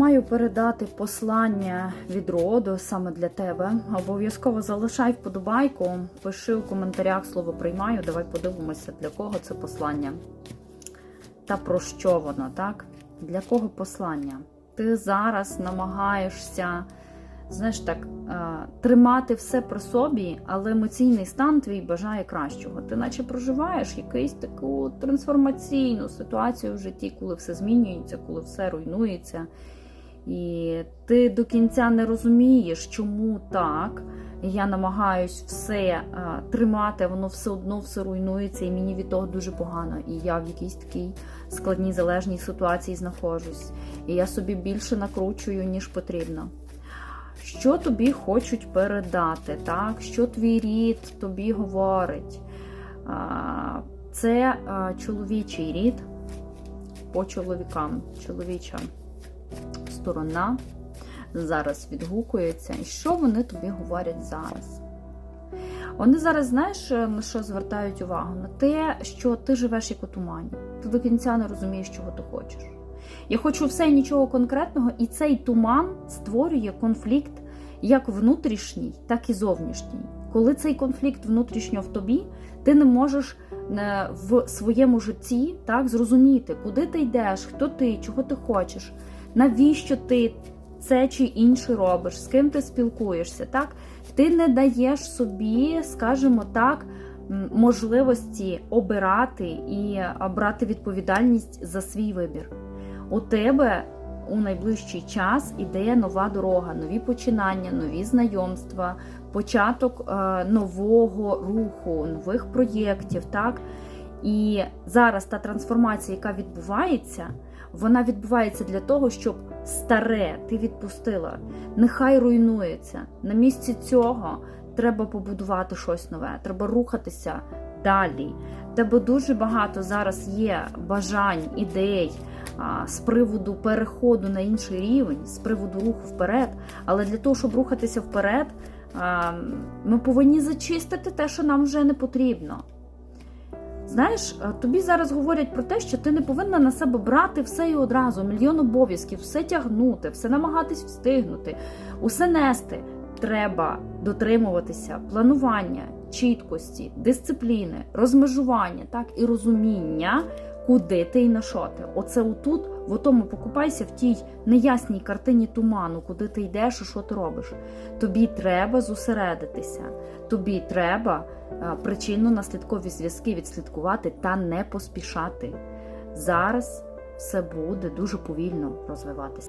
Маю передати послання від роду саме для тебе. Обов'язково залишай вподобайку, пиши у коментарях слово приймаю. Давай подивимося, для кого це послання. Та про що воно, так? Для кого послання? Ти зараз намагаєшся, знаєш так, е, тримати все при собі, але емоційний стан твій бажає кращого. Ти наче проживаєш якусь таку трансформаційну ситуацію в житті, коли все змінюється, коли все руйнується. І ти до кінця не розумієш, чому так. Я намагаюсь все а, тримати, воно все одно все руйнується, і мені від того дуже погано. І я в якійсь такій складній залежній ситуації знаходжусь. І я собі більше накручую, ніж потрібно. Що тобі хочуть передати, так? Що твій рід тобі говорить? А, це а, чоловічий рід по чоловікам, чоловіча сторона зараз відгукується. І що вони тобі говорять зараз? Вони зараз, знаєш, на що звертають увагу? На те, що ти живеш як у тумані. Ти до кінця не розумієш, чого ти хочеш. Я хочу все і нічого конкретного, і цей туман створює конфлікт як внутрішній, так і зовнішній. Коли цей конфлікт внутрішньо в тобі, ти не можеш е, в своєму житті так зрозуміти, куди ти йдеш, хто ти, чого ти хочеш, навіщо ти це чи інше робиш, з ким ти спілкуєшся. Так? Ти не даєш собі, скажімо так, можливості обирати і брати відповідальність за свій вибір. У тебе у найближчий час іде нова дорога, нові починання, нові знайомства, початок е, нового руху, нових проєктів. Так? І зараз та трансформація, яка відбувається, вона відбувається для того, щоб старе ти відпустила, нехай руйнується. На місці цього треба побудувати щось нове, треба рухатися далі. Тебе дуже багато зараз є бажань, ідей з приводу переходу на інший рівень, з приводу руху вперед. Але для того, щоб рухатися вперед, а, ми повинні зачистити те, що нам вже не потрібно. Знаєш, е, тобі зараз говорять про те, що ти не повинна на себе брати все і одразу, мільйон обов'язків, все тягнути, все намагатись встигнути, усе нести. Треба дотримуватися планування, чіткості, дисципліни, розмежування, так і розуміння, куди ти і на що ти. Оце отут, в тому покупайся в тій неясній картині туману, куди ти йдеш і що ти робиш. Тобі треба зосередитися, тобі треба причинно-наслідкові зв'язки відслідкувати та не поспішати. Зараз все буде дуже повільно розвиватися.